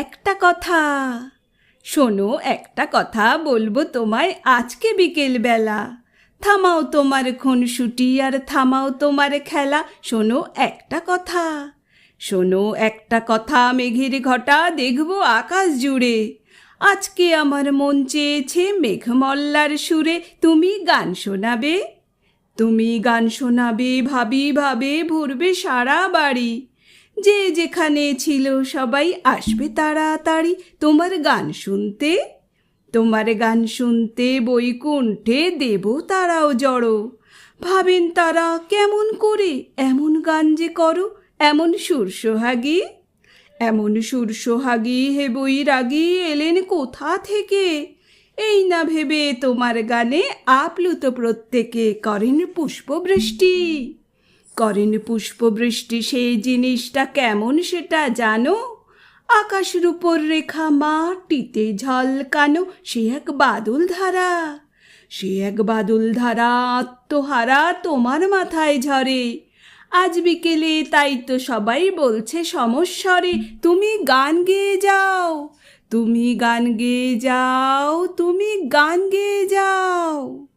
একটা কথা। শোনো, একটা কথা বলব তোমায় আজকে বিকেল বেলা থামাও তোমার খুনসুটি আর থামাও তোমার খেলা। শোনো, একটা কথা। শোনো, একটা কথা, মেঘের ঘটা দেখব আকাশ জুড়ে। আজকে আমার মন চেয়েছে মেঘমল্লার সুরে। তুমি গান শোনাবে? তুমি গান শোনাবে, ভাবি ভাবে ভরবে সারা বাড়ি। যে যেখানে ছিল সবাই আসবে তাড়াতাড়ি। তোমার গান শুনতে? তোমার গান শুনতে বৈকুণ্ঠে দেব তারাও জড়ো। ভাবেন তারা কেমন করে? এমন গান যে করো, এমন সুর সোহাগী। এমন সুর সোহাগী হে বৈরাগী, এলেন কোথা থেকে? এই না ভেবে তোমার গানে আপ্লুত প্রত্যেকে করেন পুষ্পবৃষ্টি। করেন পুষ্পবৃষ্টি, সেই জিনিসটা কেমন সেটা জানো? আকাশের উপর রেখা মাটিতে ঝলকানো, সে এক বাদল ধারা। সে এক বাদল ধারা আত্মহারা তোমার মাথায় ঝরে। আজ বিকেলে তাই তো সবাই বলছে সমস্বরে, তুমি গান গেয়ে যাও, তুমি গান গেয়ে যাও, তুমি গান গেয়ে যাও।